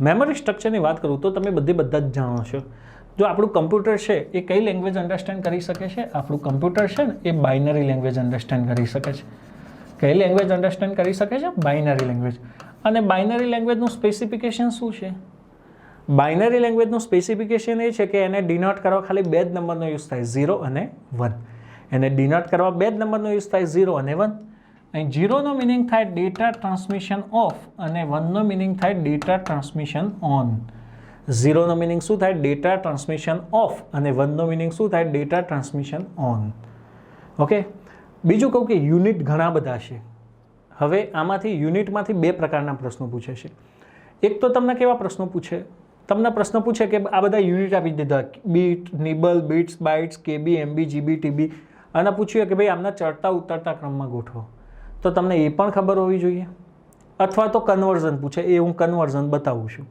Memory સ્ટ્રક્ચરની વાત કરું તો તમે બધે બધા જ જાણો છો. જો આપણું કમ્પ્યુટર છે, એ કઈ લેંગ્વેજ અન્ડરસ્ટેન્ડ કરી શકે છે? આપણું કમ્પ્યુટર છે ને, એ બાઇનરી લેંગ્વેજ અન્ડરસ્ટેન્ડ કરી શકે છે. કઈ લેંગ્વેજ અન્ડરસ્ટેન્ડ કરી શકે છે? બાઇનરી લેંગ્વેજ અને બાઇનરી લેંગ્વેજનું સ્પેસિફિકેશન શું છે? બાઇનરી લેંગ્વેજનું સ્પેસિફિકેશન એ છે કે એને ડિનોટ કરવા ખાલી બે જ નંબરનો યુઝ થાય ઝીરો અને વન એને ડિનોટ કરવા બે જ નંબરનો યુઝ થાય ઝીરો અને વન અહીં જીરોનો મિનિંગ થાય ડેટા ટ્રાન્સમિશન ઓફ અને વનનો મિનિંગ થાય ડેટા ટ્રાન્સમિશન ઓન ઝીરોનો મિનિંગ શું થાય? ડેટા ટ્રાન્સમિશન ઓફ અને વનનો મિનિંગ શું થાય? ડેટા ટ્રાન્સમિશન ઓન ઓકે બીજું કહું કે યુનિટ ઘણા બધા છે. હવે આમાંથી યુનિટમાંથી બે પ્રકારના પ્રશ્નો પૂછે છે. એક તો તમને કેવા પ્રશ્નો પૂછે? તમને પ્રશ્ન પૂછે કે આ બધા યુનિટ આપી દીધા. Bit nibble bits bytes KB MB GB TB અને પૂછ્યું કે ભાઈ આમના ચડતા ઉતરતા ક્રમમાં ગોઠવો. તો તમને એ પણ ખબર હોવી જોઈએ? અથવા તો કન્વર્ઝન પૂછે, એ હું કન્વર્ઝન બતાવું છું.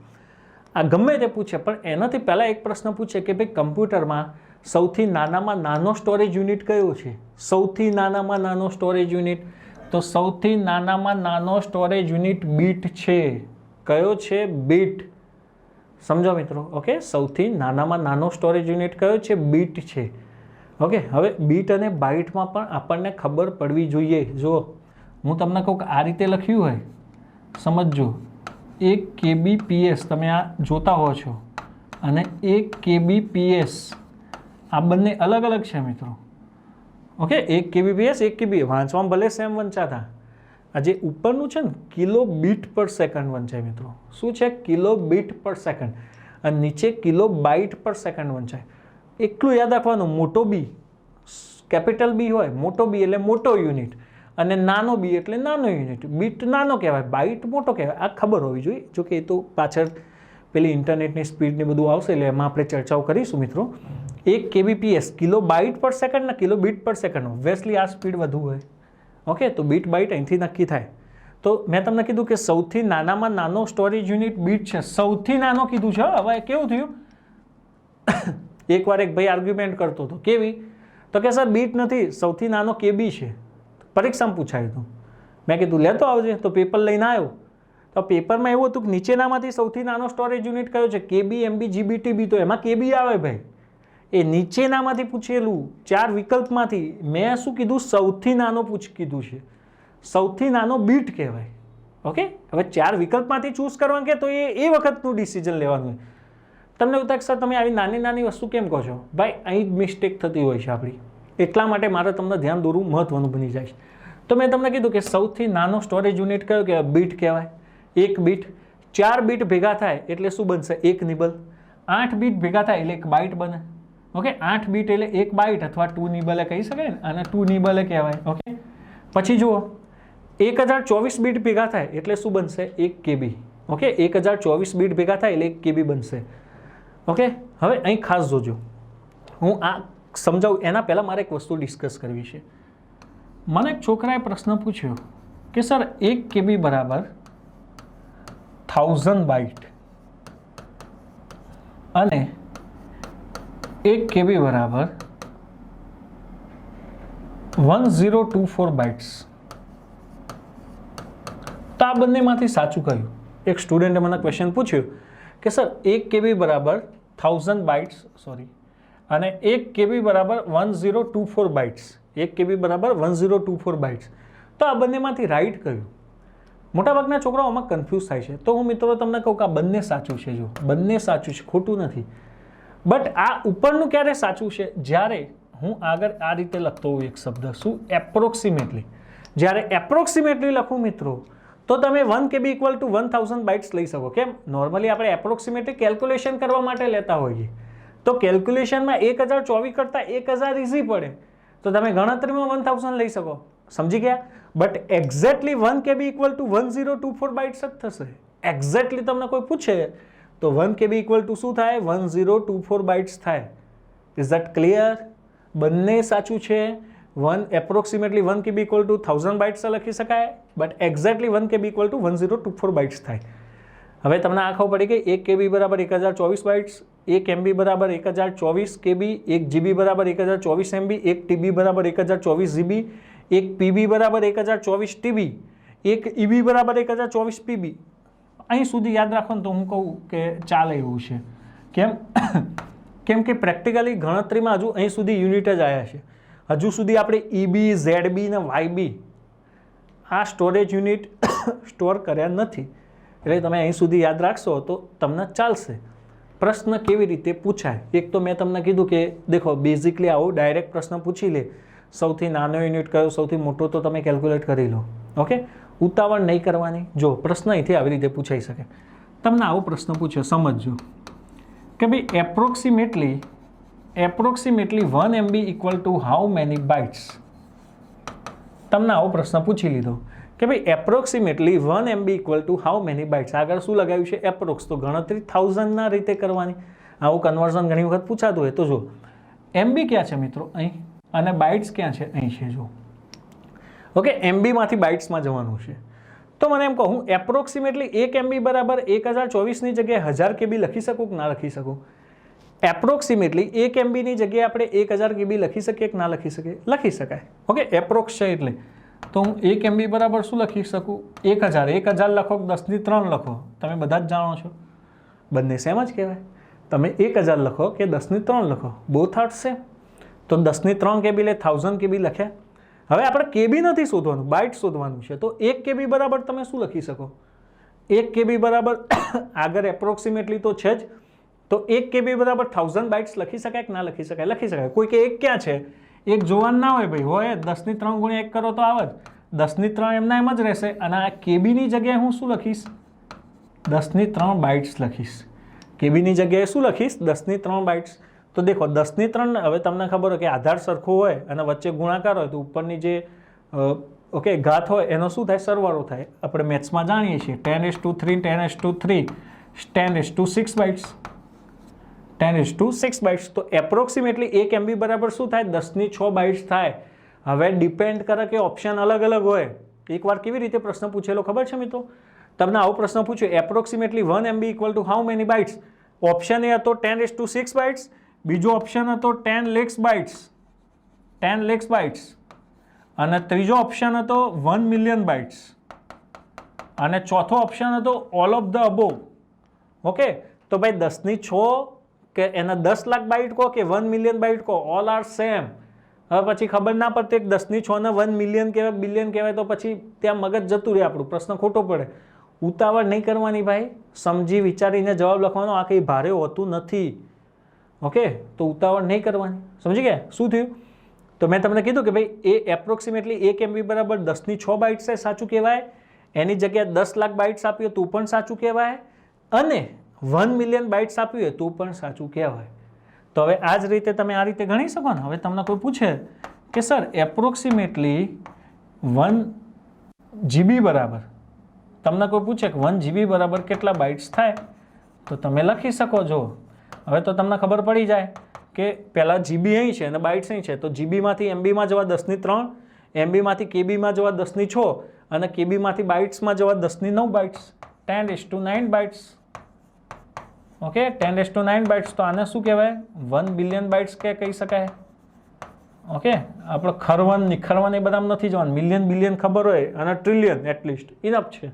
આ ગમે તે પૂછે, પણ એનાથી પહેલાં એક પ્રશ્ન પૂછે કે ભાઈ કમ્પ્યુટરમાં સૌથી નાનામાં નાનો સ્ટોરેજ યુનિટ કયો છે? સૌથી નાનામાં નાનો સ્ટોરેજ યુનિટ તો સૌથી નાનામાં નાનો સ્ટોરેજ યુનિટ બીટ છે. કયો છે? બીટ સમજો મિત્રો, ઓકે? સૌથી નાનામાં નાનો સ્ટોરેજ યુનિટ કયો છે? બીટ છે. ઓકે? હવે બીટ અને બાઇટમાં પણ આપણને ખબર પડવી જોઈએ. જો હું તમને કહું કે આ રીતે લખ્યું હોય, સમજજો. એક કેબીપીએસ તમે આ જોતા હો છો અને એક કેબીપીએસ, આ બંને અલગ અલગ છે મિત્રો. ઓકે, એક કેબીપીએસ, એક કેબી, વાંચવામાં ભલે સેમ વંચાતા આ જે ઉપરનું છે ને કિલો બીટ પર સેકન્ડ વંચાય મિત્રો. શું છે? Kilo bit per second. અને નીચે કિલો બાઇટ પર સેકન્ડ વંચાય. એટલું યાદ રાખવાનું, મોટો બી, કેપિટલ બી હોય, મોટો બી એટલે મોટો યુનિટ. અને નાનો બી એટલે નાનો યુનિટ બીટ નાનો કહેવાય બાઇટ મોટો કહેવાય. આ ખબર હોવી જોઈએ, જો કે એ તો પાછળ પેલી ઇન્ટરનેટની સ્પીડને બધું આવશે, એટલે એમાં આપણે ચર્ચાઓ કરીશું મિત્રો. એક KBPS kilo byte per second ને kilo bit per second obviously આ સ્પીડ વધુ હોય. ઓકે તો બીટ બાઇટ અહીંથી નક્કી થાય. તો મેં તમને કીધું કે સૌથી નાનામાં નાનો સ્ટોરેજ યુનિટ બીટ છે. સૌથી નાનો કીધું છે હવે કેવું થયું? એકવાર એક ભાઈ આર્ગ્યુમેન્ટ કરતો હતો, કેવી? તો કે, સર બીટ નથી, સૌથી નાનો કેબી છે. પરીક્ષામાં પૂછાયું હતું. મેં કીધું લેતો આવજે, તો પેપર લઈને આવ્યો. તો પેપરમાં એવું હતું કે નીચેનામાંથી સૌથી નાનો સ્ટોરેજ યુનિટ કયો છે? કેબી એમબી જીબી ટીબી તો એમાં કેબી આવે ભાઈ. એ નીચેનામાંથી પૂછેલું ચાર વિકલ્પમાંથી મેં શું કીધું? સૌથી નાનો પૂછ, કીધું છે. સૌથી નાનો બીટ કહેવાય. ઓકે? હવે ચાર વિકલ્પમાંથી ચૂઝ કરવાનું કે તો એ એ વખતનું ડિસિઝન લેવાનું હોય. તમને એવું થાય સર, તમે આવી નાની નાની વસ્તુ કેમ કહો છો? ભાઈ, અહીં જ મિસ્ટેક થતી હોય છે આપણી. એટલા માટે મારે તમને ધ્યાન દોરવું મહત્વનું બની જાય તો મેં તમને કીધું કે સૌથી નાનો સ્ટોરેજ યુનિટ કયો કે બીટ કહેવાય. એક બીટ ચાર બીટ ભેગા થાય એટલે શું બનશે? એક નિબલ. આઠ બીટ ભેગા થાય એટલે એક બાઇટ બને. ઓકે આઠ બીટ એટલે એક બાઇટ અથવા ટુ નિબલે કહી શકાય ને? અને ટુ નિબલે કહેવાય. ઓકે પછી જુઓ. એક હજાર ચોવીસ બીટ ભેગા થાય એટલે શું બનશે? એક કેબી ઓકે એક હજાર ચોવીસ બીટ ભેગા થાય એટલે એક કેબી બનશે. ઓકે હવે અહીં ખાસ જોજો. હું આ સમજાવું, એના પહેલાં મારે એક વસ્તુ ડિસ્કસ કરવી છે. મને એક છોકરાએ પ્રશ્ન પૂછ્યો કે, સર, એક કેબી બરાબર થાઉઝન્ડ બાઇટ અને એક કેબી બરાબર one zero two four bytes તો આ બંનેમાંથી સાચું કહ્યું. એક સ્ટુડન્ટે મને ક્વેશ્ચન પૂછ્યું કે, સર, એક કેબી બરાબર થાઉઝન્ડ બાઇટ્સ સોરી અને એક કેબી બરાબર one zero two four bytes એક કેબી બરાબર one zero two four bytes તો આ બંનેમાંથી રાઈટ કયું મોટાભાગના છોકરાઓ આમાં કન્ફ્યુઝ થાય છે. તો હું મિત્રો તમને કહું કે આ બંને સાચું છે જો. બંને સાચું છે, ખોટું નથી. બટ આ ઉપરનું ક્યારે સાચું છે? જ્યારે હું આગળ આ રીતે લખતો હોઉં એક શબ્દ. શું? એપ્રોક્સિમેટલી જ્યારે એપ્રોક્સિમેટલી લખું મિત્રો, તો તમે one KB equal to one thousand bytes લઈ શકો. કેમ? નોર્મલી આપણે એપ્રોક્સિમેટલી કેલ્ક્યુલેશન કરવા માટે લેતા હોઈએ. તો કેલ્ક્યુલેશનમાં એક હજાર ચોવીસ કરતાં એક હજાર ઇઝી પડે. તો તમે ગણતરીમાં વન થાઉઝન્ડ લઈ શકો. સમજી ગયા? But exactly one KB equal to one zero two four bytes જ થશે. એક્ઝેક્ટલી તમને કોઈ પૂછે, તો વન કેબી ઇક્વલ ટુ શું થાય? One zero two four bytes થાય. ઇઝ ધેટ ક્લિયર બંને સાચું છે. One approximately one KB equal to thousand bytes લખી શકાય. But exactly one KB equal to one zero two four bytes થાય. હવે તમને આ ખબર પડી કે એક કેબી બરાબર એક હજાર ચોવીસ બાઇટ્સ એક એમબી બરાબર એક હજાર ચોવીસ કેબી, એક જીબી બરાબર એક હજાર ચોવીસ એમબી એક ટીબી બરાબર એક હજાર ચોવીસ જીબી એક પીબી બરાબર એક હજાર ચોવીસ ટીબી એક ઈબી બરાબર એક હજાર ચોવીસ પીબી અહીં સુધી યાદ રાખો તો હું કહું કે ચાલે એવું છે. કેમ? કેમ કે પ્રેક્ટિકલી ગણતરીમાં હજુ અહીં સુધી યુનિટ જ આવ્યા છે. હજુ સુધી આપણે E ઈબી ઝેડબી ને વાયબી આ સ્ટોરેજ યુનિટ સ્ટોર કર્યા નથી. એટલે તમે અહીં સુધી યાદ રાખશો તો તમને ચાલશે. પ્રશ્ન કેવી રીતે પૂછાય? એક તો મેં તમને કીધું કે દેખો બેઝિકલી આવો ડાયરેક્ટ પ્રશ્ન પૂછી લે. સૌથી નાનો યુનિટ કયો, સૌથી મોટો તો તમે કેલ્ક્યુલેટ કરી લો. ઓકે ઉતાવળ નહીં કરવાની. જો પ્રશ્ન અહીંથી આવી રીતે પૂછાઈ શકે. તમને આવો પ્રશ્ન પૂછ્યો, સમજજો. કે ભાઈ approximately approximately one MB equal to how many bytes તમને આવો પ્રશ્ન પૂછી લીધો. કે ભાઈ approximately one MB equal to how many bytes આગળ શું લગાવ્યું છે? એપ્રોક્સ તો ગણતરી થાઉઝન્ડના રીતે કરવાની. આવું કન્વર્ઝન ઘણી વખત પૂછાતું હોય. તો જો એમબી ક્યાં છે મિત્રો? અહીં. અને બાઇટ્સ ક્યાં છે? અહીં છે જો ઓકે એમબીમાંથી બાઇટ્સમાં જવાનું છે. તો મને એમ કહું એપ્રોક્સિમેટલી એક એમબી બરાબર એક હજાર ચોવીસની જગ્યાએ હજાર કેબી લખી શકું કે ના લખી શકું? એપ્રોક્સિમેટલી એક એમબીની જગ્યાએ આપણે એક હજાર કેબી લખી શકીએ કે ના લખી શકીએ? લખી શકાય. ઓકે એપ્રોક્સ છે એટલે. તો હું એક એમબી બરાબર શું લખી શકું? એક હજાર. એક હજાર લખો દસની ત્રણ લખો? તમે બધા જ જાણો છો. બંને સેમ જ કહેવાય. તમે એક હજાર લખો કે દસની ત્રણ લખો? બોથ આર સેમ તો દસની ત્રણ કેબી લે થાઉઝન્ડ કેબી લખ્યા હવે આપણે કેબી નથી શોધવાનું બાઇટ શોધવાનું છે. તો એક કેબી બરાબર તમે શું લખી શકો? એક કેબી બરાબર આગળ એપ્રોક્સિમેટલી તો છે જ. તો એક કેબી બરાબર થાઉઝન્ડ બાઇટ્સ લખી શકાય કે ના લખી શકાય? લખી શકાય. કોઈ કે એક ક્યાં છે? એક જોવાનું ના હોય ભાઈ, હોય દસની ત્રણ ગુણ્યા એક કરો તો આવે જ. દસની ત્રણ એમના એમ જ રહેશે. અને આ કેબીની જગ્યાએ હું શું લખીશ? દસની ત્રણ બાઇટ્સ લખીશ. કેબીની જગ્યાએ શું લખીશ? દસની ત્રણ બાઇટ્સ. તો દેખો, દસની ત્રણ, હવે તમને ખબર હોય કે આધાર સરખો હોય અને વચ્ચે ગુણાકાર હોય, તો ઉપરની જે ઓકે, ઘાત હોય, એનો શું થાય? સરવાળો થાય. આપણે મેથ્સમાં જાણીએ છીએ. Ten s to three, ten s to three, ten s to six bytes. Ten s to six bytes તો એપ્રોક્સિમેટલી એક એમબી બરાબર શું થાય? દસની છ બાઇટ્સ થાય। હવે ડિપેન્ડ કરે કે ઓપ્શન અલગ અલગ હોય। એકવાર કેવી રીતે પ્રશ્ન પૂછેલો ખબર છે મિત્રો? તમને આવો પ્રશ્ન પૂછ્યો approximately one MB equal to how many bytes option A હતો ten S two six bytes બીજો ઓપ્શન હતો ten lakhs bytes ten lakhs bytes અને ત્રીજો ઓપ્શન હતો વન મિલિયન બાઇટ્સ અને ચોથો ઓપ્શન હતો all of the above okay તો ભાઈ દસની છ કે એના દસ લાખ બાઇટ કહો કે વન મિલિયન બાઇટ કહો ઓલ આર સેમ હવે પછી ખબર ના પડતી એક દસની છ ને વન મિલિયન કહેવાય, બિલિયન કહેવાય, તો પછી ત્યાં મગજ જતું રહે આપણું, પ્રશ્ન ખોટો પડે. ઉતાવળ નહીં કરવાની ભાઈ, સમજી વિચારીને જવાબ લખવાનો આ કંઈ ભારે હોતું નથી. ઓકે? તો ઉતાવળ નહીં કરવાની. સમજી ગયા? શું થયું? તો મેં તમને કીધું કે ભાઈ, એ એપ્રોક્સિમેટલી એક એમબી બરાબર દસની છ બાઇટ્સ સાચું કહેવાય. એની જગ્યાએ દસ લાખ બાઇટ્સ આપીએ તો પણ સાચું કહેવાય. અને વન મિલિયન બાઇટ્સ આપ્યું હોય તો પણ સાચું કહેવાય. તો હવે આ જ રીતે તમે આ રીતે ગણી શકો ને? હવે તમને કોઈ પૂછે કે, સર એપ્રોક્સિમેટલી વન જીબી બરાબર. તમને કોઈ પૂછે કે વન જીબી બરાબર કેટલા બાઇટ્સ થાય? તો તમે લખી શકો છો. હવે તો તમને ખબર પડી જાય કે પહેલાં જીબી અહીં છે અને બાઇટ્સ અહીં છે. તો જીબીમાંથી એમબીમાં જવા દસની ત્રણ એમબીમાંથી કેબીમાં જવા દસની છ અને કેબીમાંથી બાઇટ્સમાં જવા દસની નવ bytes ten is to nine bytes okay ten S to nine bytes તો આને શું કહેવાય? વન બિલિયન બાઇટ્સ કે કહી શકાય? ઓકે આપણે ખરવન, નિખરવન એ બધામાં નથી જવાનું. મિલિયન બિલિયન ખબર હોય અને ટ્રિલિયન એટલીસ્ટ ઇનફ છે.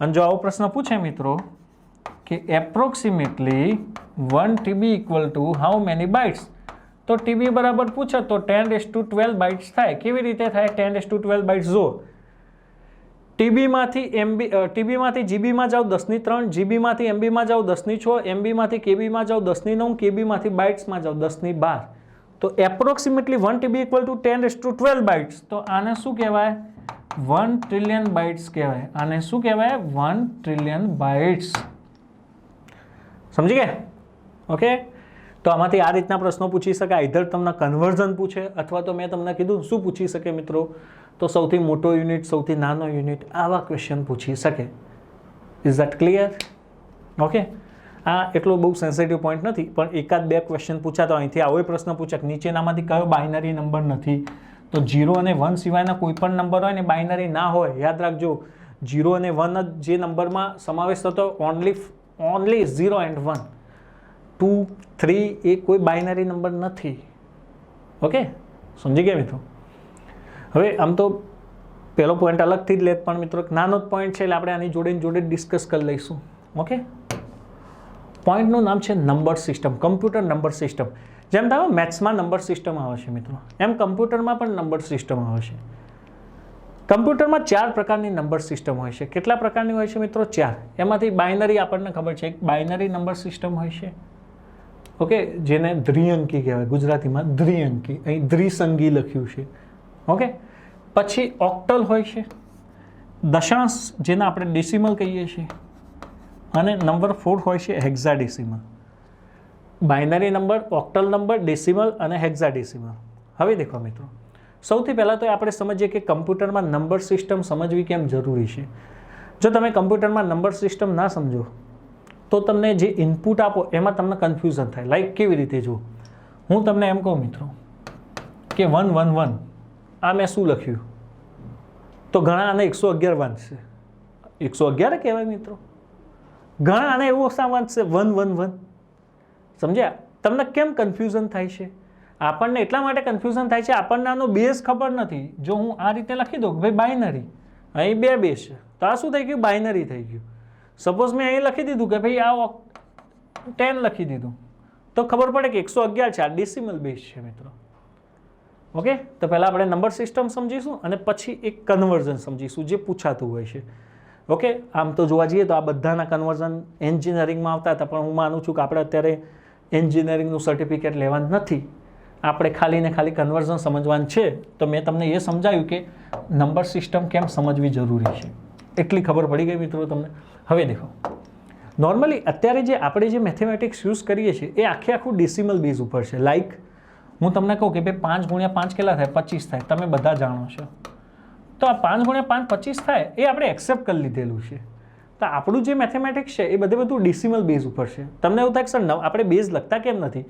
અને જો આવો પ્રશ્ન પૂછે મિત્રો, કે approximately one TB equal to how many bytes તો ટીબી બરાબર પૂછે તો ten S to twelve bytes થાય. કેવી રીતે થાય? Ten S to twelve bytes જો ટીબીમાંથી એમબી ટીબીમાંથી જીબીમાં જાઓ દસની ત્રણ, જીબીમાંથી એમબીમાં જાઓ દસની છ, એમબીમાંથી કેબીમાં જાઓ દસની નવ, કેબીમાંથી બાઇટ્સમાં જાઓ દસની બાર. તો approximately one TB equal to ten S to twelve bytes તો આને શું કહેવાય? વન ટ્રિલિયન બાઇટ્સ કહેવાય. આને શું કહેવાય? વન ટ્રિલિયન બાઇટ્સ સમજી ગયા? ઓકે તો આમાંથી આ રીતના પ્રશ્નો પૂછી શકાય. ઇધર તમને કન્વર્ઝન પૂછે અથવા તો મેં તમને કીધું, શું પૂછી શકે મિત્રો? તો સૌથી મોટો યુનિટ, સૌથી નાનો યુનિટ આવા ક્વેશ્ચન પૂછી શકે. ઇઝ ધેટ ક્લિયર ઓકે આ એટલો બહુ સેન્સિટિવ પોઈન્ટ નથી, પણ એકાદ બે ક્વેશ્ચન પૂછાતો અહીંથી આવો પ્રશ્ન પૂછે નીચેનામાંથી કયો બાઇનરી નંબર નથી? તો ઝીરો અને વન સિવાયના કોઈ પણ નંબર હોય ને બાઇનરી ના હોય, યાદ રાખજો જીરો અને વન જ જે નંબરમાં સમાવેશ થતો only only zero and one two three એ કોઈ બાઇનરી નંબર નથી. ઓકે સમજી ગયા મિત્રો? હવે આમ તો પહેલો પોઈન્ટ અલગથી જ લેત પણ મિત્રો નાનો જ પોઈન્ટ છે એટલે આપણે આની જોડે જોડે ડિસ્કસ કરી લઈશું. ઓકે પોઈન્ટનું નામ છે number system computer number system જેમ તમે મેથ્સમાં નંબર સિસ્ટમ આવે છે મિત્રો. એમ કમ્પ્યુટરમાં પણ નંબર સિસ્ટમ આવે છે. કમ્પ્યુટરમાં ચાર પ્રકારની નંબર સિસ્ટમ હોય છે. કેટલા પ્રકારની હોય છે મિત્રો? ચાર. એમાંથી બાઇનરી આપણને ખબર છે. એક બાઇનરી નંબર સિસ્ટમ હોય છે. ઓકે જેને દ્વિઅંકી કહેવાય. ગુજરાતીમાં દ્વિઅંકી. અહીં દ્વિસંગી લખ્યું છે. ઓકે? પછી ઓક્ટલ હોય છે. દશાંશ જેને આપણે ડેસિમલ કહીએ છીએ. અને નંબર ફોર હોય છે hexadecimal binary number octal number decimal અને હેક્ઝાડેસિમલ હવે દેખો મિત્રો. સૌથી પહેલાં તો આપણે સમજીએ કે કમ્પ્યુટરમાં નંબર સિસ્ટમ સમજવી કેમ જરૂરી છે? જો તમે કમ્પ્યુટરમાં નંબર સિસ્ટમ ના સમજો, તો તમને જે ઇનપુટ આપો, એમાં તમને કન્ફ્યુઝન થાય. લાઈક કેવી રીતે જુઓ? હું તમને એમ કહું મિત્રો, કે વન વન વન આ મેં શું લખ્યું? તો ઘણા આને એકસો અગિયાર વાંચશે. એકસો અગિયાર કહેવાય મિત્રો. ઘણા આને એવું શા વાંચશે? One one one. સમજ્યા? તમને કેમ કન્ફ્યુઝન થાય છે? આપણને એટલા માટે કન્ફ્યુઝન થાય છે, આપણને આનો બેઝ ખબર નથી. જો હું આ રીતે લખી દઉં કે ભાઈ બાઇનરી અહીં બે બેઝ છે. તો આ શું થઈ ગયું? બાઇનરી થઈ ગયું. સપોઝ મેં અહીં લખી દીધું કે ભાઈ આ ટેન લખી દીધું. તો ખબર પડે કે એકસો અગિયાર છે, આ ડેસિમલ બેઝ છે મિત્રો. ઓકે તો પહેલાં આપણે નંબર સિસ્ટમ સમજીશું અને પછી એક કન્વર્ઝન સમજીશું જે પૂછાતું હોય છે. ઓકે આમ તો જોવા જઈએ તો આ બધાના કન્વર્ઝન એન્જિનિયરિંગમાં આવતા હતા, પણ હું માનું છું કે આપણે અત્યારે એન્જિનિયરિંગનું સર્ટિફિકેટ લેવાનું નથી. આપણે ખાલી ને ખાલી કન્વર્ઝન સમજવાનું છે. તો મેં તમને એ સમજાવ્યું કે નંબર સિસ્ટમ કેમ સમજવી જરૂરી છે. એટલી ખબર પડી ગઈ મિત્રો તમને. હવે દેખો. નોર્મલી અત્યારે જે આપણે જે મેથેમેટિક્સ યુઝ કરીએ છીએ, એ આખે આખું ડેસિમલ બેઝ ઉપર છે. લાઈક હું તમને કહું કે ભાઈ પાંચ ગુણ્યા પાંચ કેટલા થાય? પચીસ થાય. તમે બધા જાણો છો. તો આ પાંચ ગુણ્યા પાંચ પચીસ થાય એ આપણે એક્સેપ્ટ કરી લીધેલું છે. તો આપણું જે મેથેમેટિક્સ છે એ બધે બધું ડેસિમલ બેઝ ઉપર છે. તમને એવું થાય સર, નવ, આપણે બેઝ લખતા કેમ નથી?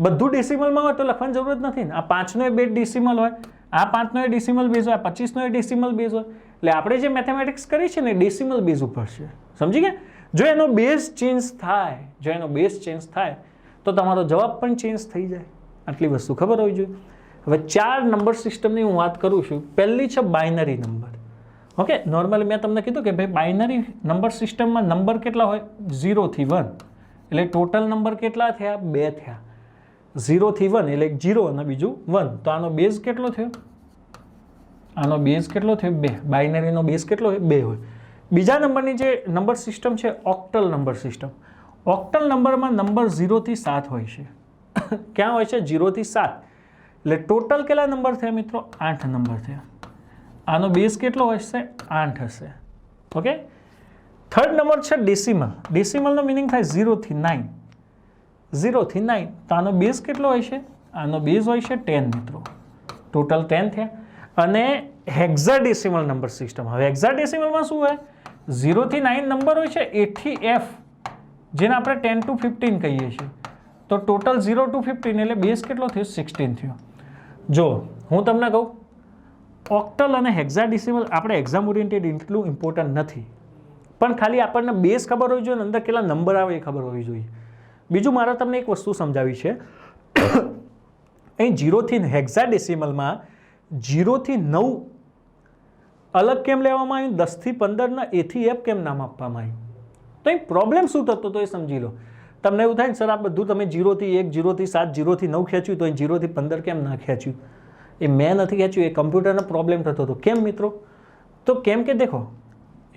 બધું ડેસિમલમાં હોય તો લખવાની જરૂર જ નથી ને. આ પાંચનો એ બે ડેસિમલ હોય, આ પાંચનો એ ડેસિમલ બેઝ હોય, આ પચીસનો એ ડેસિમલ બેઝ હોય. એટલે આપણે જે મેથેમેટિક્સ કરી છે ને ડેસિમલ બેઝ ઉપર છે. સમજી ગયા? જો એનો બેઝ ચેન્જ થાય, જો એનો બેઝ ચેન્જ થાય, તો તમારો જવાબ પણ ચેન્જ થઈ જાય. આટલી વસ્તુ ખબર હોવી જોઈએ. હવે ચાર નંબર સિસ્ટમની હું વાત કરું છું. પહેલી છે બાઇનરી નંબર. ઓકે, નોર્મલી મેં તમને કીધું કે ભાઈ બાઇનરી નંબર સિસ્ટમમાં નંબર કેટલા હોય? ઝીરોથી વન. એટલે ટોટલ નંબર કેટલા થયા? બે થયા. ઝીરોથી વન એટલે એક ઝીરો અને બીજું વન. તો આનો બેઝ કેટલો થયો? આનો બેઝ કેટલો થયો? બે. બાઇનરીનો બેઝ કેટલો હોય? બે હોય. બીજા નંબરની જે નંબર સિસ્ટમ છે, ઓક્ટલ નંબર સિસ્ટમ. ઓક્ટલ નંબરમાં નંબર ઝીરોથી સાત હોય છે. ક્યાં હોય છે? ઝીરોથી સાત. એટલે ટોટલ કેટલા નંબર થયા મિત્રો? આઠ નંબર થયા. આનો બેઝ કેટલો હશે? આઠ હશે. ઓકે? થર્ડ નંબર છે ડેસિમલ ડેસિમલનો મિનિંગ થાય ઝીરોથી નાઇન ઝીરોથી નાઇન તો આનો બેઝ કેટલો હોય છે? આનો બેઝ હોય છે ટેન મિત્રો. ટોટલ ટેન થયા. અને હેક્ઝાડેસિમલ નંબર સિસ્ટમ હવે હેક્ઝાડેસિમલમાં શું હોય? ઝીરોથી નાઇન નંબર હોય છે. એટથી એફ જેને આપણે ટેન ટુ ફિફ્ટીન કહીએ છીએ. તો ટોટલ ઝીરો ટુ ફિફ્ટીન એટલે બેઝ કેટલો થયો? સિક્સટીન થયો. જો, હું તમને કહું, ઓક્ટલ અને હેક્ઝાડિસિમલ આપણે એક્ઝામ ઓરિએન્ટેડ એટલું ઇમ્પોર્ટન્ટ નથી. પણ ખાલી આપણને બેઝ ખબર હોવી જોઈએ અંદર કેટલા નંબર આવે એ ખબર હોવી જોઈએ. બીજું મારે તમને એક વસ્તુ સમજાવી છે. અહીં જીરોથી હેક્ઝાડેસિમલમાં જીરોથી નવ અલગ કેમ લેવામાં આવ્યું? દસથી પંદરના એથી એફ કેમ નામ આપવામાં આવ્યું? તો અહીં પ્રોબ્લેમ શું થતો તો એ સમજી લો. તમને એવું થાય ને, સર, આ બધું તમે જીરોથી એક, જીરોથી સાત, જીરોથી નવ ખેંચ્યું તો એ જીરોથી પંદર કેમ ના ખેંચ્યું? એ મેં નથી ખેંચ્યું, એ કમ્પ્યુટરનો પ્રોબ્લેમ થતો હતો. કેમ મિત્રો? તો કેમ કે દેખો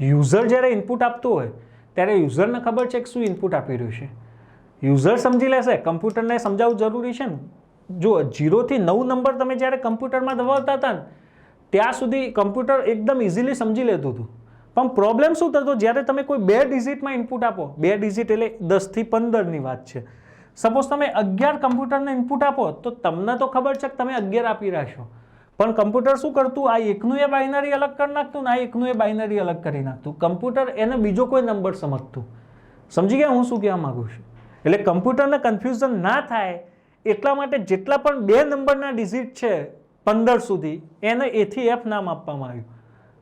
યુઝર જ્યારે ઇનપુટ આપતું હોય, ત્યારે યુઝરને ખબર છે કે શું ઇનપુટ આપી રહ્યું છે. યુઝર સમજી લેશે, કમ્પ્યુટરને સમજાવવું જરૂરી છે ને. જો જીરોથી નવ નંબર તમે જ્યારે કમ્પ્યુટરમાં દબાવતા હતા ને, ત્યાં સુધી કમ્પ્યુટર એકદમ ઇઝીલી સમજી લેતું હતું. પણ પ્રોબ્લેમ શું થતો? જ્યારે તમે કોઈ બે ડિજિટમાં ઇનપુટ આપો, બે ડિજિટ એટલે દસથી પંદરની વાત છે. સપોઝ તમે અગિયાર કમ્પ્યુટરને ઇનપુટ આપો, તો તમને તો ખબર છે કે તમે અગિયાર આપી રહ્યા પણ કમ્પ્યુટર શું કરતું? આ એકનું એ બાઇનરી અલગ કરી નાખતું ને આ એકનું એ બાઇનરી અલગ કરી નાખતું. કમ્પ્યુટર એને બીજો કોઈ નંબર સમજતું. સમજી ગયા? હું શું કહેવા માગું છું? એટલે કમ્પ્યુટરને કન્ફ્યુઝન ના થાય, એટલા માટે જેટલા પણ બે નંબરના ડિજિટ છે, પંદર સુધી, એને એથી એફ નામ આપવામાં આવ્યું.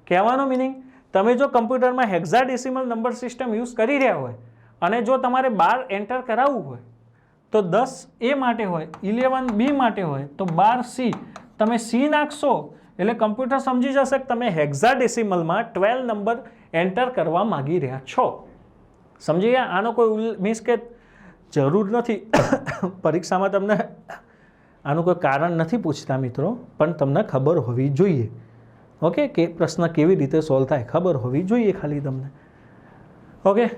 કહેવાનો મિનિંગ તમે જો કમ્પ્યુટરમાં હેક્ઝાડેસિમલ નંબર સિસ્ટમ યુઝ કરી રહ્યા હોય અને જો તમારે બાર એન્ટર કરાવવું હોય, તો દસ એ માટે હોય, ઇલેવન બી માટે હોય, તો બાર સી. તમે સી નાખશો, એટલે કમ્પ્યુટર સમજી જશે કે તમે હેક્ઝાડેસિમલમાં ટ્વેલ્વ નંબર એન્ટર કરવા માગી રહ્યા છો. સમજી ગયા? આનો કોઈ મીન્સ કે જરૂર નથી. પરીક્ષામાં તમને આનું કોઈ કારણ નથી પૂછતા મિત્રો, પણ તમને ખબર હોવી જોઈએ. ઓકે, કે પ્રશ્ન કેવી રીતે સોલ્વ થાય ખબર હોવી જોઈએ ખાલી તમને. ઓકે,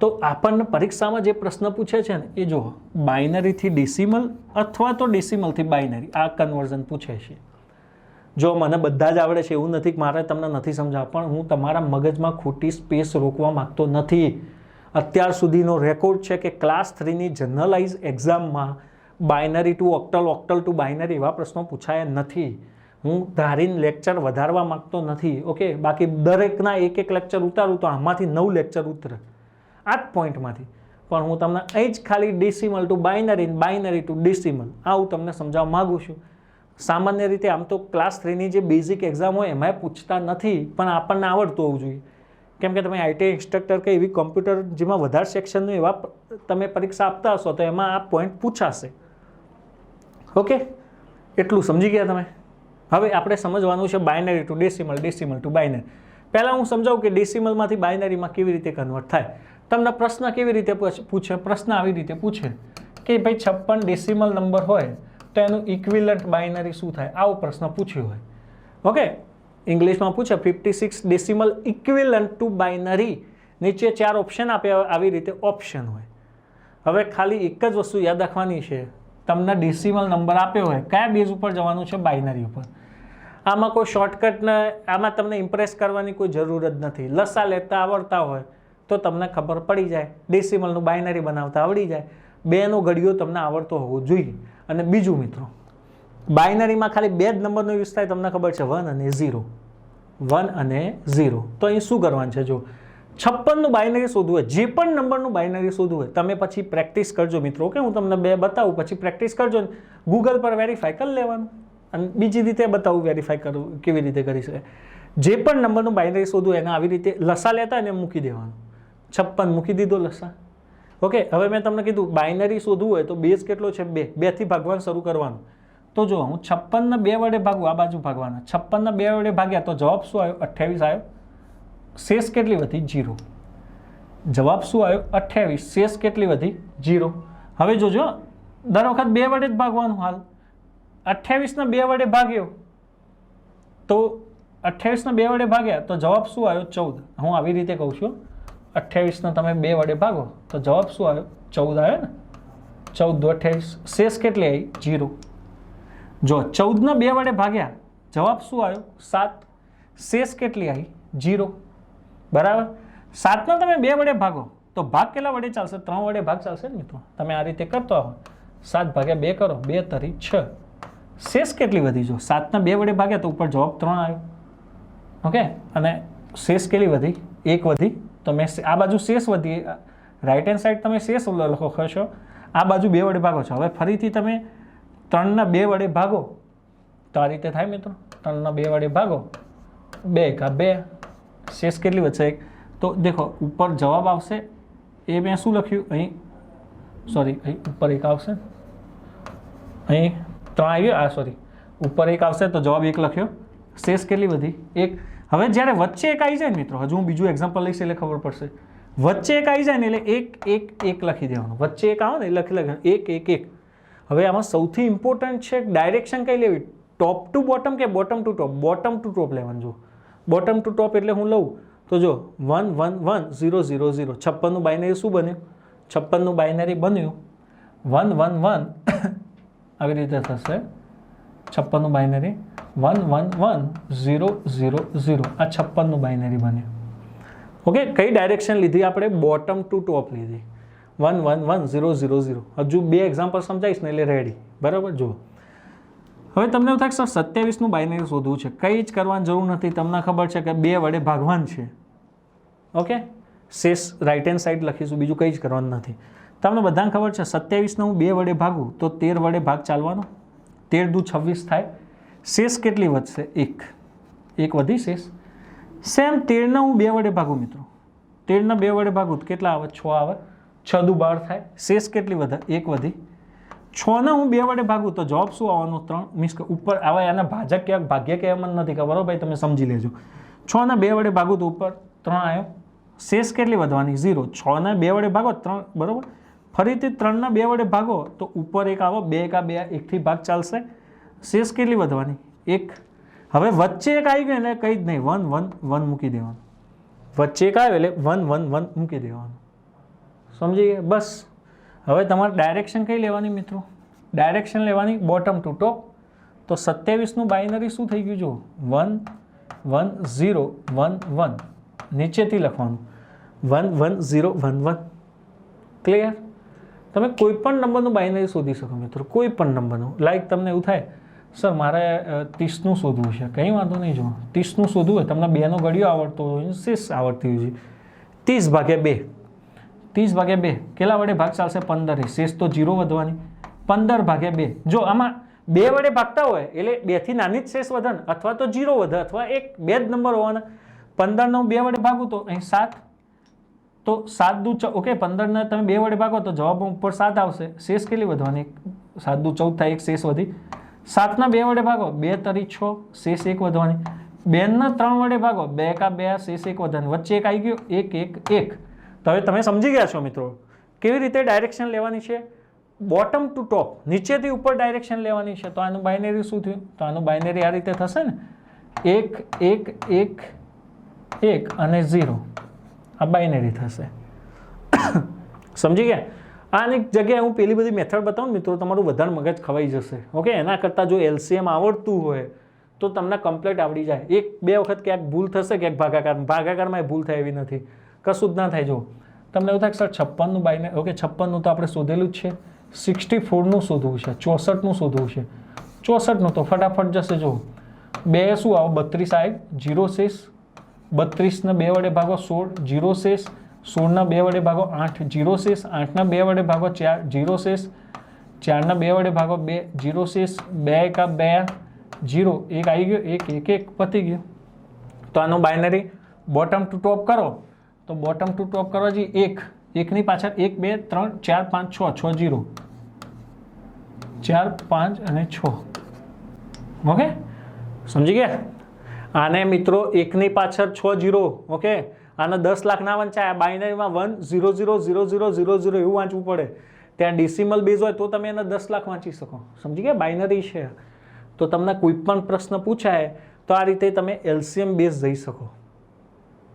તો આપણને પરીક્ષામાં જે પ્રશ્ન પૂછે છે ને, એ જો બાઇનરીથી ડેસિમલ અથવા તો ડેસિમલથી બાઇનરી આ કન્વર્ઝન પૂછે છે. જો મને બધા જ આવડે છે એવું નથી કે મારે તમને નથી સમજાવવા, પણ હું તમારા મગજમાં ખોટી સ્પેસ રોકવા માગતો નથી. અત્યાર સુધીનો રેકોર્ડ છે કે ક્લાસ થ્રીની જનરલાઇઝ એક્ઝામમાં binary to octal octal to binary એવા પ્રશ્નો પૂછાયા નથી. હું ધારીને લેક્ચર વધારવા માગતો નથી ઓકે બાકી દરેકના એક એક લેક્ચર ઉતારું તો આમાંથી નવ લેક્ચર ઉતરે આ જ પોઈન્ટમાંથી પણ હું તમને અહીં જ ખાલી decimal to binary binary to decimal આવું તમને સમજાવવા માગું છું. સામાન્ય રીતે આમ તો ક્લાસ થ્રીની જે બેઝિક એક્ઝામ હોય એમાંય પૂછતા નથી, પણ આપણને આવડતું હોવું જોઈએ. કેમ કે તમે આઈટી ઇન્સ્ટ્રક્ટર કે એવી કોમ્પ્યુટર જેમાં વધારે સેક્શનનું એવા તમે પરીક્ષા આપતા હશો તો એમાં આ પોઈન્ટ પૂછાશે. ઓકે એટલું સમજી ગયા તમે? હવે આપણે સમજવાનું છે binary to decimal decimal to binary પહેલાં હું સમજાવું કે ડેસિમલમાંથી બાયનરીમાં કેવી રીતે કન્વર્ટ થાય? તમને પ્રશ્ન કેવી રીતે પૂછ- પ્રશ્ન આવી રીતે પૂછે કે ભાઈ છપ્પન ડેસિમલ નંબર હોય તો એનું ઇક્વિલન્ટ બાયનરી શું થાય? આવો પ્રશ્ન પૂછ્યો હોય. ઓકે ઇંગ્લિશમાં પૂછે fifty six decimal equivalent to binary નીચે ચાર ઓપ્શન આપ્યા આવી રીતે ઓપ્શન હોય. હવે ખાલી એક જ વસ્તુ યાદ રાખવાની છે. તમને ડેસિમલ નંબર આપ્યો હોય, કયા બેઝ ઉપર જવાનું છે બાઇનરી ઉપર? આમાં કોઈ શોર્ટકટને આમાં તમને ઇમ્પ્રેસ કરવાની કોઈ જરૂર જ નથી. લસા લેતા આવડતા હોય તો તમને ખબર પડી જાય. ડેસિમલનું બાઇનરી બનાવતા આવડી જાય. બેનો ઘડિયો તમને આવડતો હોવો જોઈએ. અને બીજું મિત્રો બાઇનરીમાં ખાલી બે જ નંબરનો યુઝ થાય તમને ખબર છે વન અને ઝીરો વન અને ઝીરો તો અહીં શું કરવાનું છે જો છપ્પનનું બાઇનરી શોધવું હોય, જે પણ નંબરનું બાઇનરી શોધવું હોય, તમે પછી પ્રેક્ટિસ કરજો મિત્રો કે હું તમને બે બતાવું, પછી પ્રેક્ટિસ કરજો ગૂગલ પર વેરીફાઈ કરી લેવાનું અને બીજી રીતે બતાવું વેરીફાઈ કરવું કેવી રીતે કરી શકાય. જે પણ નંબરનું બાઇનરી શોધવું હોય, એને આવી રીતે લસા લેતા અને મૂકી દેવાનું. છપ્પન મૂકી દીધો લસા. ઓકે? હવે મેં તમને કીધું બાઇનરી શોધવું હોય તો બેઝ કેટલો છે? બે. બેથી ભાગવાનું શરૂ કરવાનું. તો જો હું છપ્પનના બે વડે ભાગું, આ બાજુ ભાગવાના. છપ્પનના બે વડે ભાગ્યા તો જવાબ શું આવ્યો? અઠ્યાવીસ આવ્યો. શેષ કેટલી વધી? જીરો. જવાબ શું આવ્યો? અઠ્યાવીસ. શેષ કેટલી વધી? જીરો. હવે જોજો, દર વખત બે વડે જ ભાગવાનું હાલ. અઠ્યાવીસના બે વડે ભાગ્યો. તો અઠ્યાવીસના બે વડે ભાગ્યા, તો જવાબ શું આવ્યો? ચૌદ. હું આવી રીતે કહું છું અઠ્યાવીસના તમે બે વડે ભાગો, તો જવાબ શું આવ્યો? ચૌદ આવ્યો ને? ચૌદ દો અઠ્યાવીસ. શેષ કેટલી આવી? જીરો. જો ચૌદના બે વડે ભાગ્યા, જવાબ શું આવ્યો? સાત. શેષ કેટલી આવી? જીરો. બરાબર? સાતના તમે બે વડે ભાગો. તો ભાગ કેટલા વડે ચાલશે? ત્રણ વડે ભાગ ચાલશે ને મિત્રો. તમે આ રીતે કરતો આવો. સાત ભાગ્યા બે કરો. બે તરી છ. શેષ કેટલી વધી? જો સાતના બે વડે ભાગ્યા તો ઉપર જવાબ ત્રણ આવ્યો. ઓકે? અને શેષ કેટલી વધી? એક વધી. તો મેં આ બાજુ શેષ વધી. રાઈટ હેન્ડ સાઈડ તમે શેષ લખો છો આ બાજુ બે વડે ભાગો છો. હવે ફરીથી તમે ત્રણના બે વડે ભાગો. તો આ રીતે થાય મિત્રો. ત્રણના બે વડે ભાગો. બે કા બે. શેષ કેટલી વચ્ચે એક? તો દેખો, ઉપર જવાબ આવશે. એ મેં શું લખ્યું? અહીં સોરી અહીં ઉપર એક આવશે. અહીં ત્રણ આવ્યું આ સોરી ઉપર એક આવશે તો જવાબ એક લખ્યો. શેષ કેટલી વધી? એક. હવે જ્યારે વચ્ચે એક આવી જાય ને મિત્રો, હજુ હું બીજું એક્ઝામ્પલ લઈશ એટલે ખબર પડશે. વચ્ચે એક આવી જાય ને એટલે એક એક એક લખી દેવાનું. વચ્ચે એક આવે ને લખી લખવાનું એક એક એક. હવે આમાં સૌથી ઇમ્પોર્ટન્ટ છે ડાયરેક્શન કઈ લેવી? ટોપ ટુ બોટમ કે bottom to top bottom to top લેવાનું જો બોટમ ટુ ટોપ એટલે હું લઉં. તો જો one one one zero zero zero છપ્પનનું binary શું બન્યું? છપ્પનનું બાઇનરી બન્યું. વન વન વન આવી રીતે થશે. છપ્પનનું binary one one one zero zero zero આ છપ્પનનું બાઇનરી બન્યું. ઓકે કઈ ડાયરેક્શન લીધી આપણે? બોટમ ટુ ટોપ લીધી. One one one zero zero zero હજુ બે એક્ઝામ્પલ સમજાવીશ ને એટલે રેડી બરાબર? જુઓ. હવે તમને એવું થાય સર સત્યાવીસનું બાઇનરી શોધવું છે. કંઈ જ કરવાની જરૂર નથી. તમને ખબર છે કે બે વડે ભાગવાન છે. ઓકે? શેષ રાઇટ હેન્ડ સાઈડ લખીશું. બીજું કંઈ જ કરવાનું નથી. તમને બધાને ખબર છે, સત્યાવીસને હું બે વડે ભાગું તો તેર વડે ભાગ ચાલવાનો. તેર દુ છવ્વીસ થાય. શેષ કેટલી વધશે? એક. એક વધી શેષ. સેમ તેરના હું બે વડે ભાગું મિત્રો. તેરના બે વડે ભાગું કેટલા આવે? છ આવે. છ દુ બાર થાય. શેષ કેટલી વધે? એક વધી. છને હું બે વડે ભાગું તો જવાબ શું આવવાનો? ત્રણ. મીન્સ કે ઉપર આવા એના ભાજક ક્યાંક ભાગ્ય કે મને નથી ખબર ભાઈ તમે સમજી લેજો. છને બે વડે ભાગું તો ઉપર ત્રણ આવ્યો શેષ કેટલી વધવાની? ઝીરો. છને બે વડે ભાગો, ત્રણ. બરાબર? ફરીથી ત્રણના બે વડે ભાગો તો ઉપર એક આવો, બે એકા બે એકથી ભાગ ચાલશે. શેષ કેટલી વધવાની? એક. હવે વચ્ચે એક આવી ગયો એટલે કંઈ જ નહીં. વન વન વન મૂકી દેવાનું. વચ્ચે એક આવ્યો એટલે વન વન વન મૂકી દેવાનું. સમજી ગયા? બસ. હવે તમારે ડાયરેક્શન કઈ લેવાની મિત્રો? ડાયરેક્શન લેવાની બોટમ ટુ ટોપ તો સત્યાવીસનું બાઇનરી શું થઈ ગયું જો? One one zero one one નીચેથી લખવાનું. One one zero one one clear તમે કોઈ પણ નંબરનું બાઇનરી શોધી શકો મિત્રો કોઈ પણ નંબરનું લાઈક તમને એવું થાય સર મારે ત્રીસનું શોધવું છે. કંઈ વાંધો નહીં જો. ત્રીસનું શોધવું હોય, તમને બેનો ગળિયો આવડતો હોય શીસ આવડતી હોય છે. ત્રીસ ભાગ્યા બે. ત્રીસ ભાગ્યા બે. કેટલા વડે ભાગ ચાલશે? પંદર. શેષ તો જીરો વધવાની. પંદર ભાગ્યા બે. જો આમાં બે વડે ભાગતા હોય, એટલે બેથી નાની જ શેષ વધે ને અથવા તો જીરો વધે અથવા એક, બે જ નંબર હોવાના. પંદરનો બે વડે ભાગું તો અહીં સાત. તો સાત દુ ઓકે, પંદરને તમે બે વડે ભાગો તો જવાબ ઉપર સાત આવશે. શેષ કેટલી વધવાની? સાત દુ ચૌદ થાય, એક શેષ વધી. સાતના બે વડે ભાગો. બે તરી છ, શેષ એક વધવાની. બેનના ત્રણ વડે ભાગો. બે કા બે, શેષ એક વધવાની. વચ્ચે એક આવી ગયો. એક એક એક. તો હવે તમે સમજી ગયા છો મિત્રો, કેવી રીતે ડાયરેક્શન લેવાની છે? બોટમ ટુ ટોપ નીચેથી ઉપર ડાયરેક્શન લેવાની છે. તો આનું બાઇનેરી શું થયું? તો આનું બાઇનેરી આ રીતે થશે ને? એક એક એક એક અને ઝીરો આ બાઇનેરી થશે. સમજી ગયા? આની જગ્યાએ હું પેલી બધી મેથડ બતાવું મિત્રો, તમારું વધારે મગજ ખવાઈ જશે. ઓકે એના કરતાં જો એલસીએમ આવડતું હોય, તો તમને કમ્પ્લેટ આવડી જાય. એક, બે વખત ક્યાંક ભૂલ થશે, ક્યાંક ભાગાકાર. ભાગાકારમાં એ ભૂલ થાય એવી નથી. કશું જ ના થાય. જો તમને એવું થાય કે સર છપ્પનનું બાયને ઓકે છપ્પનનું તો આપણે શોધેલું જ છે. સિક્સટી ફોરનું શોધવું છે, ચોસઠનું શોધવું છે. ચોસઠનું તો ફટાફટ જશે જો બે શું આવો? બત્રીસ આવે જીરો શેષ. બત્રીસને બે વડે ભાગો સોળ, જીરો શેષ. સોળના બે વડે ભાગો આઠ, જીરો શેષ. આઠના બે વડે ભાગો ચાર, જીરો શેષ. ચારના બે વડે ભાગો બે, જીરો શેષ. બે એકા બે, જીરો. એક આવી ગયો, એક એક એક પતી ગયો. તો આનો બાયનરી બોટમ ટુ ટોપ કરો. તો બોટમ ટુ ટોપ કરવા જોઈએ એક. એકની પાછળ એક, બે, ત્રણ, ચાર, પાંચ, છ છ, જીરો. ચાર, પાંચ અને છ. ઓકે? સમજી ગયા? આને મિત્રો એકની પાછળ છ, જીરો. ઓકે? આને દસ લાખ ના વંચાય બાઇનરીમાં one, zero zero zero zero zero zero એવું વાંચવું પડે. ત્યાં ડિસિમલ બેઝ હોય તો તમે એને દસ લાખ વાંચી શકો. સમજી ગયા? બાઇનરી છે. તો તમને કોઈ પણ પ્રશ્ન પૂછાય, તો આ રીતે તમે એલસીએમ બેઝ જઈ શકો.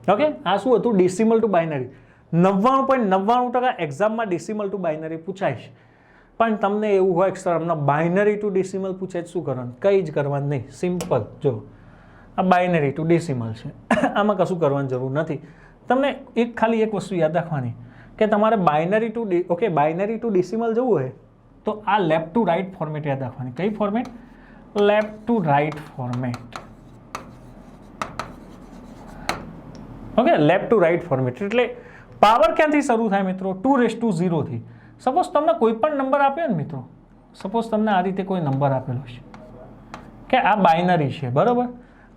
ઓકે આ શું હતું? ડિસિમલ ટુ બાઇનરી નવ્વાણું પોઈન્ટ નવ્વાણું ટકા એક્ઝામમાં ડિસિમલ ટુ બાઇનરી પૂછાય છે. પણ તમને એવું હોય કે સર અમને બાઇનરી ટુ ડિસિમલ પૂછે શું કરવાનું? કંઈ જ કરવાનું નહીં. સિમ્પલ જો, આ બાઇનરી ટુ ડિસિમલ છે. આમાં કશું કરવાની જરૂર નથી. તમને એક ખાલી એક વસ્તુ યાદ રાખવાની કે તમારે binary to okay binary to decimal જવું હોય તો આ લેફ્ટ ટુ રાઇટ ફોર્મેટ યાદ રાખવાની. કઈ format left to right format okay left to right format એટલે પાવર ક્યાંથી શરૂ થાય મિત્રો? ટુ રેસ ટુ ઝીરોથી સપોઝ તમને કોઈ પણ નંબર આપ્યો ને મિત્રો સપોઝ તમને આ રીતે કોઈ નંબર આપેલો છે. કે આ બાઇનરી છે, બરાબર?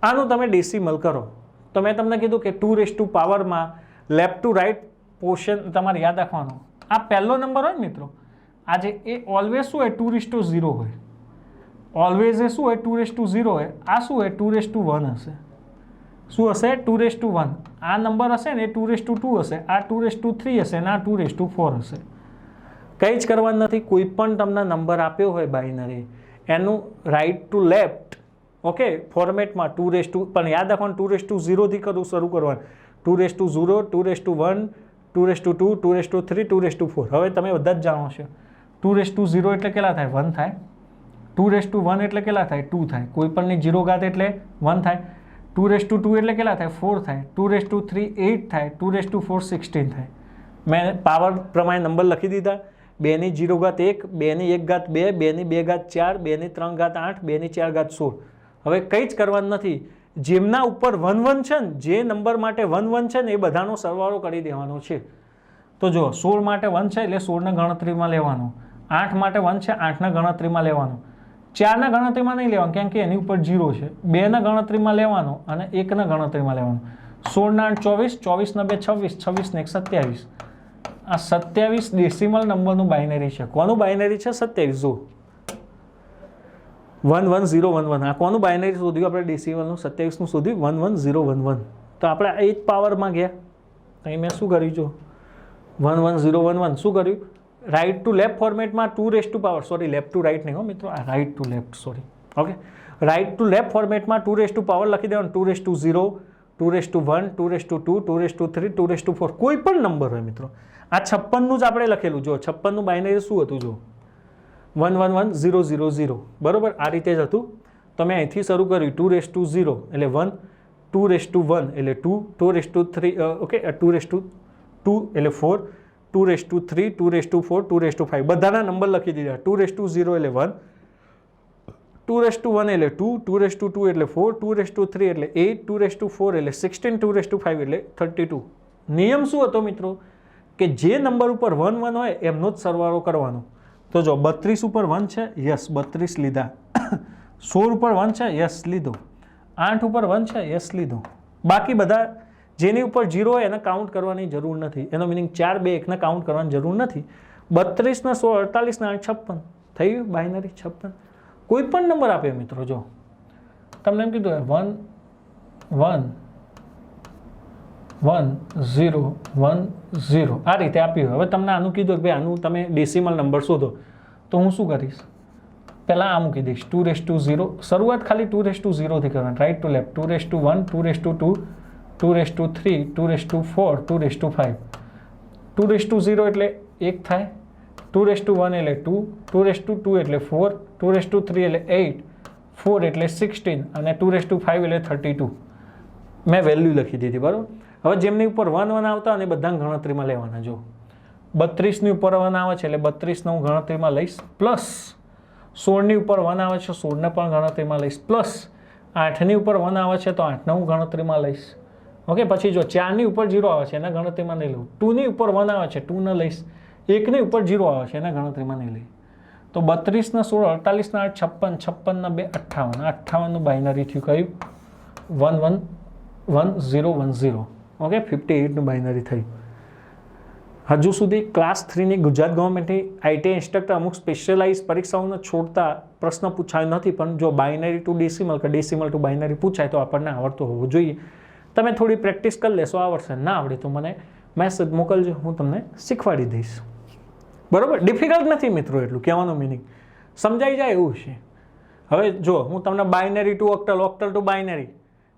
આનું તમે ડેસિમલ કરો. તો મેં તમને કીધું કે ટુ રેસ ટુ પાવરમાં લેફ્ટ ટુ રાઇટ પોર્શન તમારે યાદ રાખવાનો. આ પહેલો નંબર હોય ને મિત્રો, આજે એ ઓલવેઝ શું હોય? ટુ રેસ ટુ ઝીરો હોય. ઓલવેઝ એ શું હોય? ટુ રેસ ટુ ઝીરો હોય. આ શું હોય? ટુ રેસ ટુ વન હશે. શું હશે? ટુ રેસ ટુ વન આ નંબર હશે ને એ ટુ રેસ ટુ ટુ હશે આ ટુ રેસ ટુ થ્રી હશે અને આ ટુ રેસ ટુ ફોર હશે કંઈ જ કરવાનું નથી કોઈ પણ તમને નંબર આપ્યો હોય બાઇનરી એનું રાઇટ ટુ લેફ્ટ ઓકે ફોર્મેટમાં ટુ રેસ ટુ પણ યાદ રાખવાનું ટુ રેસ ટુ ઝીરોથી કરવું શરૂ કરવાનું two raise to zero two raise to one two raise to two two raise to three two raise to four હવે તમે બધા જ જાણો છો ટુ રેસ ટુ ઝીરો એટલે કેટલા થાય વન થાય ટુ રેસ ટુ વન એટલે કેટલા થાય ટુ થાય કોઈ પણની ઝીરો ઘાત એટલે વન થાય ટુ રેસ ટુ ટુ એટલે કેટલા થાય? ફોર થાય. Two raise to three, eight થાય. Two raise to four, sixteen થાય. મેં પાવર પ્રમાણે નંબર લખી દીધા. બેની જીરો ઘાત એક, બેની એક ઘાત બે, બેની બે ઘાત ચાર, બેની ત્રણ ઘાત આઠ, બેની ચાર ઘાત સોળ. હવે કંઈ જ કરવાનું નથી. જેમના ઉપર વન વન છે ને, જે નંબર માટે વન વન છે ને, એ બધાનો સરવાળો કરી દેવાનો છે. તો જો, સોળ માટે વન છે એટલે સોળના ગણતરીમાં લેવાનું. આઠ માટે વન છે, આઠના ગણતરીમાં લેવાનું. ચારના ગણતરીમાં નહીં લેવાનું કેમ કે એની ઉપર જીરો છે. બેના ગણતરીમાં લેવાનો અને એકના ગણતરીમાં લેવાનો. સોળના આઠ ચોવીસ, ચોવીસના બે છવ્વીસ, છવ્વીસને એક સત્યાવીસ. આ સત્યાવીસ ડેસિમલ નંબરનું બાઇનરી છે. કોનું બાઇનરી છે? સત્યાવીસ. જો one one zero one one. આ કોનું બાઇનરી શોધ્યું? આપણે ડેસિમલનું સત્યાવીસનું શોધ્યું. One one zero one one. તો આપણે એ જ પાવરમાં ગયા. અહીં મેં શું કર્યું જો one one zero one one. શું કર્યું? રાઇટ ટુ લેફ્ટ ફોર્મેટમાં two raise to power sorry left to right નહીં હો મિત્રો આ right to left sorry okay right to left ફોર્મેટમાં ટુ રેસ ટુ પાવર લખી દેવાનું two raise to zero two raise to one two raise to two two raise to three two raise to four કોઈ પણ number હોય મિત્રો આ છપ્પનનું જ આપણે લખેલું જો છપ્પનનું બાઇનરી શું હતું જો one one one zero zero zero બરાબર આ રીતે જ હતું તો મેં અહીંથી શરૂ કર્યું ટુ રેસ ટુ ઝીરો એટલે one two raise to one એટલે two two raise to three okay two raise to two એટલે four two raise to three, two raise to four, two raise to five બધાના number લખી દીધા. Two raise to zero એટલે one two raise to one એટલે two two raise to two એટલે four, two raise to three એટલે eight, two raise to four એટલે sixteen, two raise to five એટલે thirty two. નિયમ શું હતો મિત્રો? કે જે નંબર ઉપર વન વન હોય એમનો જ સરવાળો કરવાનો. તો જો બત્રીસ ઉપર વન છે, યસ, બત્રીસ લીધા. સોળ ઉપર વન છે, યસ, લીધો. આઠ ઉપર વન છે, યસ, લીધો. બાકી બધા જેની ઉપર જીરો હોય એને કાઉન્ટ કરવાની જરૂર નથી. એનો મિનિંગ ચાર બે એકને કાઉન્ટ કરવાની જરૂર નથી. બત્રીસને સો અડતાલીસને છપ્પન. થઈ ગયું? બાઇનરી છપ્પન. કોઈ પણ નંબર આપે મિત્રો, જો. તમને એમ કીધું one one one zero one zero આ રીતે આપ્યું હવે તમને આનું કીધું કે ભાઈ, આનું તમે ડેસિમલ નંબર શોધો. તો હું શું કરીશ? પહેલાં આ મૂકી દઈશ. ટુ રેસ ટુ ઝીરો શરૂઆત ખાલી ટુ રેસ ટુ ઝીરોથી કરવાની. Right to left two raise to one two raise to two two raise to three, two raise to four, two raise to five two raise to zero એટલે એક થાય, two raise to one એટલે two two raise to two એટલે four, two raise to three એટલે eight, four એટલે sixteen અને two raise to five એટલે thirty two. મેં વેલ્યુ લખી દીધી, બરાબર? હવે જેમની ઉપર વન વન આવતા અને બધા ગણતરીમાં લેવાના જો બત્રીસની ઉપર વન આવે છે એટલે બત્રીસને હું ગણતરીમાં લઈશ, પ્લસ સોળની ઉપર વન આવે છે, સોળને પણ ગણતરીમાં લઈશ, પ્લસ આઠની ઉપર વન આવે છે તો આઠને હું ગણતરીમાં લઈશ. ઓકે પછી જો ચારની ઉપર જીરો આવે છે, એના ગણતરીમાં નહીં લઉં. ટુની ઉપર વન આવે છે ટુ ન લઈશ. એકની ઉપર જીરો આવે છે, એના ગણતરીમાં નહીં લઈ. તો બત્રીસના સોળ, અડતાલીસના આઠ, છપ્પન, છપ્પનના બે, અઠ્ઠાવન. અઠ્ઠાવનનું બાઇનરી થયું કયું? One one one zero one zero okay fifty એઇટનું binary થયું. હજુ સુધી ક્લાસ થ્રીની ગુજરાત ગવર્મેન્ટની આઈટી ઇન્સ્ટ્રક્ટર અમુક સ્પેશિયલાઇઝ પરીક્ષાઓને છોડતા પ્રશ્ન પૂછાયો નથી, પણ જો બાઇનરી ટુ ડેસિમલ કે ડેસિમલ ટુ બાઇનરી પૂછાય તો આપણને આવડતો હોવું જોઈએ. તમે થોડી પ્રેક્ટિસ કરી લેશો આવડશે ના આવડે તો મને મેસેજ મોકલજો, હું તમને શીખવાડી દઈશ. બરાબર? ડિફિકલ્ટ નથી મિત્રો એટલું, કહેવાનું મિનિંગ સમજાઈ જાય એવું છે. હવે જો, હું તમને binary to octal octal to binary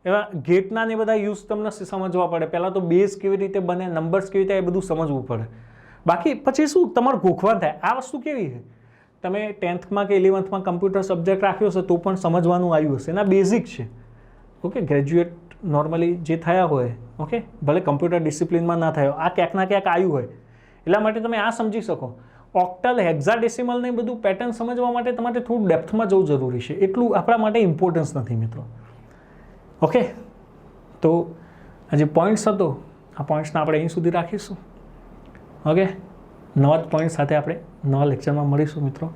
એવા ગેટના ને બધા યુઝ તમને સમજવા પડે. પહેલાં તો બેઝ કેવી રીતે બને નંબર્સ કેવી રીતે, એ બધું સમજવું પડે. બાકી પછી શું? તમારું ગોખવાન થાય. આ વસ્તુ કેવી છે? તમે ટેન્થમાં કે ઇલેવન્થમાં કમ્પ્યુટર સબ્જેક્ટ રાખ્યો હશે તો પણ સમજવાનું આવ્યું હશે. એના બેઝિક છે. ઓકે ગ્રેજ્યુએટ નોર્મલી જે થયા હોય ઓકે ભલે કમ્પ્યુટર ડિસિપ્લિનમાં ના થયો, આ ક્યાંક ના ક્યાંક આવ્યું હોય. એટલા માટે તમે આ સમજી શકો. ઓક્ટલ હેક્ઝાડેસિમલ ને બધું પેટર્ન સમજવા માટે તમારે થોડું ડેપ્થમાં જવું જરૂરી છે. એટલું આપણા માટે ઇમ્પોર્ટન્સ નથી મિત્રો. ઓકે તો આ જે પોઈન્ટ્સ હતો, આ પોઈન્ટ્સને આપણે અહીં સુધી રાખીશું. ઓકે નવા જ પોઈન્ટ સાથે આપણે નવા લેક્ચરમાં મળીશું મિત્રો.